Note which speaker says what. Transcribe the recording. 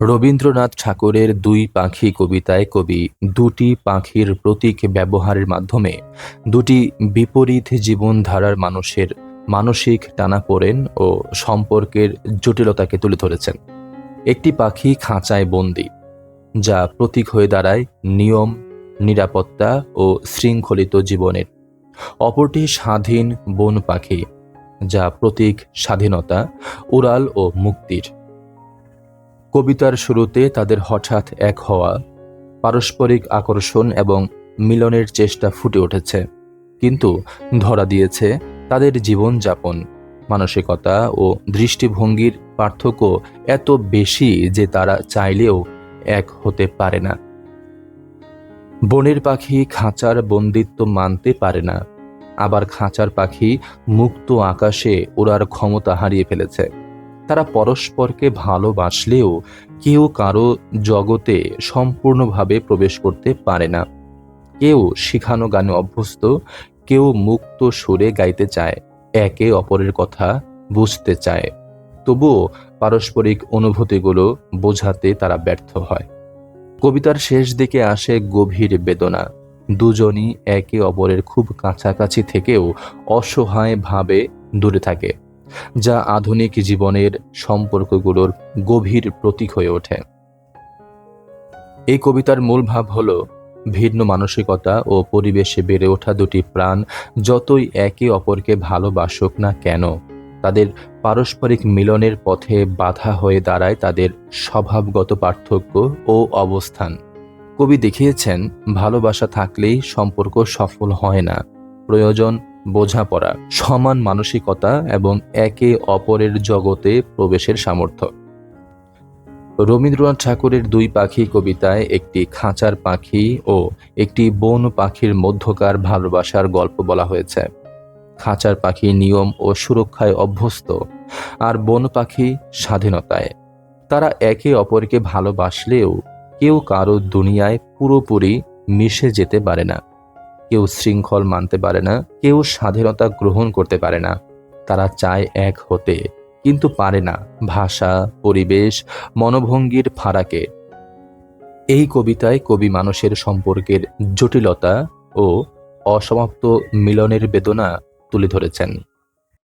Speaker 1: রবীন্দ্রনাথ ঠাকুরের দুই পাখি কবিতায় কবি দুটি পাখির প্রতীক ব্যবহারের মাধ্যমে দুটি বিপরীত জীবনধারার মানুষের মানসিক টানাপোড়েন ও সম্পর্কের জটিলতাকে তুলে ধরেছেন। একটি পাখি খাঁচায় বন্দি, যা প্রতীক হয়ে দাঁড়ায় নিয়ম, নিরাপত্তা ও শৃঙ্খলিত জীবনের। অপরটি স্বাধীন বন পাখি, যা প্রতীক স্বাধীনতা, উড়াল ও মুক্তির। কবিতার শুরুতে তাদের হঠাৎ এক হওয়া, পারস্পরিক আকর্ষণ এবং মিলনের চেষ্টা ফুটে উঠেছে। কিন্তু ধরা দিয়েছে তাদের জীবনযাপন, মানসিকতা ও দৃষ্টিভঙ্গির পার্থক্য এত বেশি যে তারা চাইলেও এক হতে পারে না। বনের পাখি খাঁচার বন্দিত্ব মানতে পারে না। আবার খাঁচার পাখি মুক্ত আকাশে ওড়ার ক্ষমতা হারিয়ে ফেলেছে। তারা পরস্পরকে ভালোবাসলেও কেউ কারও জগতে সম্পূর্ণভাবে প্রবেশ করতে পারে না। কেউ শিখানো গানে অভ্যস্ত, কেউ মুক্ত সুরে গাইতে চায়, একে অপরের কথা বুঝতে চায়। তবুও পারস্পরিক অনুভূতিগুলো বোঝাতে তারা ব্যর্থ হয়। কবিতার শেষ দিকে আসে গভীর বেদনা। দুজনই একে অপরের খুব কাছাকাছি থেকেও অসহায়ভাবে দূরে থাকে। যা আধুনিক জীবনের সম্পর্কগুলোর গভীর প্রতীক হয়ে ওঠে। এই কবিতার মূল ভাব হল ভিন্ন মানসিকতা ও পরিবেশে বেড়ে ওঠা দুটি প্রাণ যতই একে অপরকে ভালোবাসুক না কেন, তাদের পারস্পরিক মিলনের পথে বাধা হয়ে দাঁড়ায় তাদের স্বভাবগত পার্থক্য ও অবস্থান। কবি দেখিয়েছেন, ভালোবাসা থাকলেই সম্পর্ক সফল হয় না, প্রয়োজন বোঝাপড়া, সমান মানসিকতা এবং একে অপরের জগতে প্রবেশের সামর্থ্য। রবীন্দ্রনাথ ঠাকুরের দুই পাখি কবিতায় একটি খাঁচার পাখি ও একটি বন পাখির মধ্যকার ভালোবাসার গল্প বলা হয়েছে। খাঁচার পাখি নিয়ম ও সুরক্ষায় অভ্যস্ত, আর বন পাখি স্বাধীনতায়। তারা একে অপরকে ভালোবাসলেও কেউ কারও দুনিয়ায় পুরোপুরি মিশে যেতে পারে না। কেউ শৃঙ্খল মানতে পারে না, কেউ স্বাধীনতা গ্রহণ করতে পারে না। তারা চায় এক হতে, কিন্তু পারে না। ভাষা, পরিবেশ, মনোভঙ্গির ফারাকে। এই কবিতায় কবি মানুষের সম্পর্কের জটিলতা ও অসমাপ্ত মিলনের বেদনা তুলে ধরেছেন।